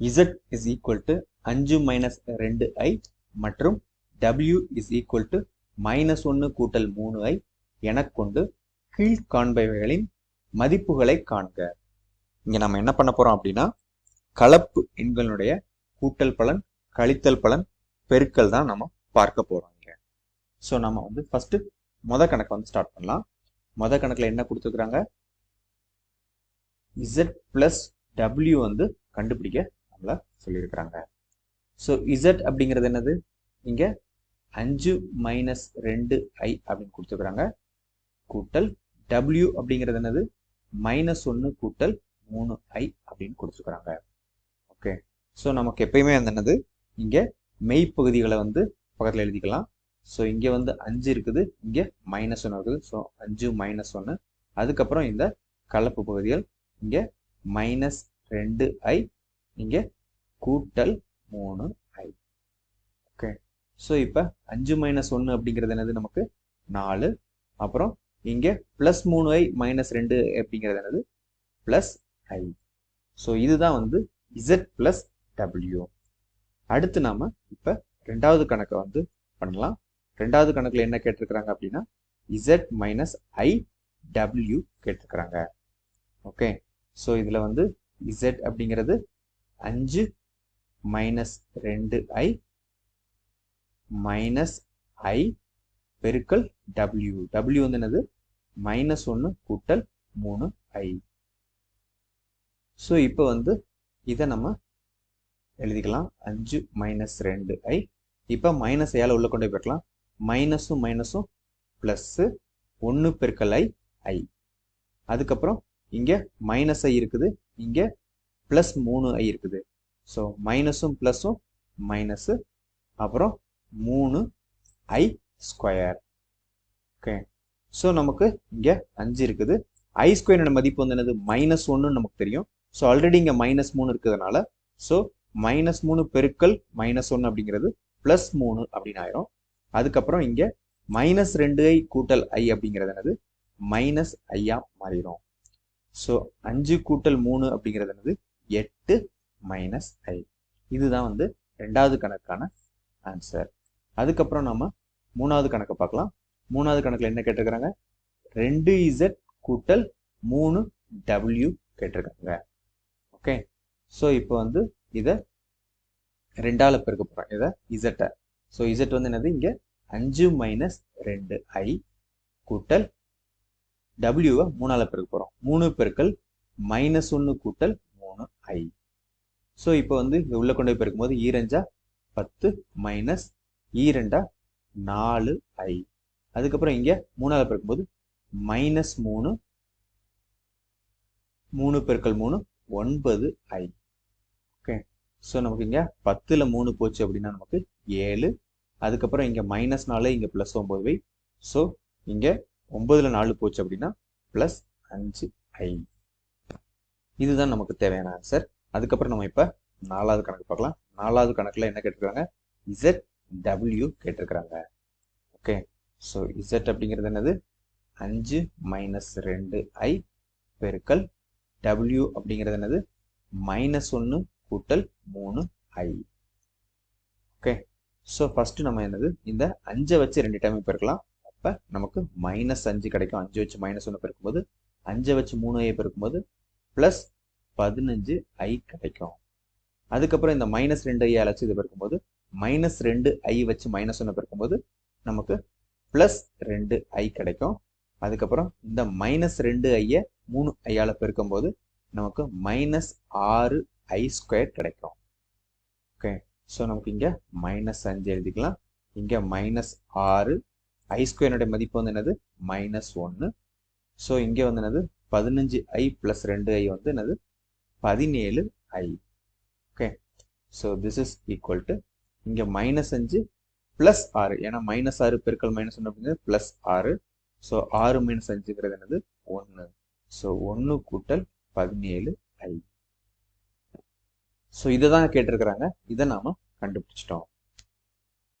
Z is equal to அஞ்சு minus ரெண்டு i மற்றும் W is equal to minus ஒன்று கூட்டல் மூணு ஐ எனக் கொண்டு கீழ்காண்பவைகளின் மதிப்புகளை காண்க. இங்க நம்ம என்ன பண்ண போறோம் அப்படின்னா கலப்பு எண்களுடைய கூட்டல் பலன் கழித்தல் பலன் பெருக்கல் தான் நம்ம பார்க்க போகிறோம் இங்கே. ஸோ நம்ம வந்து ஃபஸ்ட்டு முத கணக்கு வந்து ஸ்டார்ட் பண்ணலாம். முத கணக்கில் என்ன கொடுத்துருக்குறாங்க? இசட் ப்ளஸ் டபிள்யூ வந்து கண்டுபிடிக்க நம்மள சொல்லியிருக்கிறாங்க ஸோ இசட் அப்படிங்கிறது என்னது? இங்கே அஞ்சு மைனஸ் ரெண்டு ஐ அப்படின்னு கொடுத்துருக்குறாங்க. கூட்டல் டபிள்யூ அப்படிங்கிறது என்னது? மைனஸ் ஒன்று கூட்டல் மூணு ஐ அப்படின்னு கொடுத்துருக்குறாங்க. ஓகே ஸோ நமக்கு எப்பயுமே அந்த என்னது? இங்கே மெய்ப்பகுதிகளை வந்து பக்கத்தில் எழுதிக்கலாம். ஸோ இங்கே வந்து அஞ்சு இருக்குது. இங்கே மைனஸ் ஒன்று இருக்குது. ஸோ அஞ்சு மைனஸ் ஒன்று அதுக்கப்புறம் இந்த கலப்பு பகுதிகள் இங்கே மைனஸ் ரெண்டு ஐ இங்கே கூட்டல் மூணு ஐ. ஓகே ஸோ இப்போ அஞ்சு மைனஸ் ஒன்று அப்படிங்கிறது என்னது நமக்கு? நாலு. அப்புறம் இங்கே ப்ளஸ் மூணு ஐ மைனஸ் ரெண்டு அப்படிங்கிறது என்னது? ப்ளஸ் ஐ. ஸோ இதுதான் வந்து இசட் ப்ளஸ் டபிள்யூ அடுத்து நாம இப்போ ரெண்டாவது கணக்கை வந்து பண்ணலாம். ரெண்டாவது கணக்கில் என்ன கேட்டிருக்கிறாங்க அப்படின்னா இசட் மைனஸ் ஐ டபிள்யூ கேட்டிருக்கிறாங்க. ஓகே ஸோ இதில் வந்து இசட் அப்படிங்கிறது அஞ்சு மைனஸ் ரெண்டு ஐ மைனஸ் ஐ பெருக்கல் டபிள்யூ டபிள்யூ வந்து என்னது? மைனஸ் ஒன்று கூட்டல் மூணு ஐ ஸோ இப்போ வந்து இதை நம்ம எழுதிக்கலாம். அஞ்சு மைனஸ் ரெண்டு ஐ இப்போ மைனஸ் ஏழை உள்ள கொண்டு போய் போய்க்கலாம் மைனஸும் மைனஸும் ப்ளஸ்ஸு ஒன்று பெருக்கல் ஐ ஐ அதுக்கப்புறம் இங்கே மைனஸ் ஐ இருக்குது. இங்கே ப்ளஸ் மூணு ஐ இருக்குது. ஸோ மைனஸும் ப்ளஸ்ஸும் மைனஸு அப்புறம் மூணு ஐ ஸ்கொயர் ஓகே ஸோ நமக்கு இங்கே அஞ்சு இருக்குது. ஐ ஸ்கொயரோட மதிப்பு வந்து என்னது? மைனஸ் ஒன்று நமக்கு தெரியும். ஸோ ஆல்ரெடி இங்கே மைனஸ் மூணு இருக்கிறதுனால ஸோ மைனஸ் மூணு பெருக்கல் மைனஸ் ஒன்று அப்படிங்கிறது ப்ளஸ் மூணு அப்படின்னு ஆயிரும். அதுக்கப்புறம் இங்கே மைனஸ் ரெண்டு ஐ கூட்டல் ஐ அப்படிங்கிறது என்னது? மைனஸ் ஐயா மாறிடும் ஸோ அஞ்சு கூட்டல் மூணு அப்படிங்கிறது என்னது? எட்டு மைனஸ் ஐ. இதுதான் வந்து ரெண்டாவது கணக்கான ஆன்சர் அதுக்கப்புறம் நம்ம மூணாவது கணக்கை பார்க்கலாம். மூணாவது கணக்கில் என்ன கேட்டிருக்கிறாங்க ரெண்டு இசட் கூட்டல் மூணு டபிள்யூ கேட்டிருக்காங்க. ஓகே ஸோ இப்போ வந்து இதை ரெண்டால பெருக்க போகிறோம் இதை இசட்டை ஸோ இசட் வந்து என்னது? இங்கே அஞ்சு மைனஸ் ரெண்டு ஐ கூட்டல் டபிள்யூவை மூணால பெருக்க போகிறோம் மூணு பெருக்கல் மைனஸ் ஒன்று கூட்டல் மூணு ஐ ஸோ இப்போ வந்து இங்கே உள்ள கொண்டு போய் பெருக்கும்போது ஈரஞ்சா e பத்து மைனஸ் ஈரெண்டா e நாலு ஐ அதுக்கப்புறம் இங்கே மூணாவது பெருக்கும்போது மைனஸ் மூணு மூணு பெருக்கல் மூணு ஒன்பது ஐ ஓகே ஸோ நமக்கு இங்கே பத்தில் மூணு போச்சு அப்படின்னா நமக்கு ஏழு. அதுக்கப்புறம் இங்கே மைனஸ் நாலு இங்கே ப்ளஸ் ஒம்பது வை. ஸோ இங்கே ஒம்பதில் நாலு போச்சு அப்படின்னா ப்ளஸ் அஞ்சு ஐ இதுதான் நமக்கு தேவையான ஆன்சர் அதுக்கப்புறம் நம்ம இப்போ நாலாவது கணக்கு பார்க்கலாம். நாலாவது கணக்கில் என்ன கேட்டிருக்காங்க? இசட் டபிள்யூ கேட்டிருக்கிறாங்க. ஓகே ஸோ இசட் அப்படிங்கிறது என்னது? அஞ்சு மைனஸ் ரெண்டு ஐ பெருக்கல் டபிள்யூ அப்படிங்கிறது என்னது? மைனஸ் ஒன்று கூட்டல் மூணு ஐ ஓகே ஸோ ஃபஸ்ட்டு நம்ம என்னது? இந்த அஞ்சை வச்சு ரெண்டு டைம் பெருக்கலாம். அப்போ நமக்கு மைனஸ் அஞ்சு கிடைக்கும். அஞ்சு வச்சு மைனஸ் ஒன்று பெருக்கும்போது அஞ்சை வச்சு மூணு ஐ பெருக்கும்போது ப்ளஸ் பதினஞ்சு ஐ கிடைக்கும். அதுக்கப்புறம் இந்த மைனஸ் ரெண்டு ஐ அழைச்சி இது பெருக்கும்போது மைனஸ் ரெண்டு ஐ வச்சு மைனஸ் ஒன்று பெருக்கும்போது நமக்கு ப்ளஸ் ரெண்டு ஐ கிடைக்கும். அதுக்கப்புறம் இந்த மைனஸ் ரெண்டு ஐயை மூணு ஐயால் பெருக்கும்போது நமக்கு மைனஸ் ஆறு ஐ ஸ்கொயர் கிடைக்கும். ஓகே ஸோ நமக்கு இங்கே மைனஸ் அஞ்சு எழுதிக்கலாம். இங்கே மைனஸ் ஆறு ஐ ஸ்கொயருடைய மதிப்பு வந்து என்னது? மைனஸ் ஒன்று ஸோ இங்கே வந்து என்னது? பதினஞ்சு ஐ ப்ளஸ் ரெண்டு ஐ வந்து என்னது? பதினேழு i. Okay so this is equal to இங்கே மைனஸ் அஞ்சு ப்ளஸ் ஆறு. ஏன்னா மைனஸ் ஆறு பெருக்கல் மைனஸ் ஒன்று அப்படிங்கிறது ப்ளஸ் ஆறு. ஸோ ஆறு மைனஸ் அஞ்சுங்கிறது என்னது? ஒன்று. ஸோ ஒன்று கூட்டல் பதினேழு ஐ. ஸோ இதை தான் கேட்டிருக்கிறாங்க. இதை நாம கண்டுபிடிச்சிட்டோம்.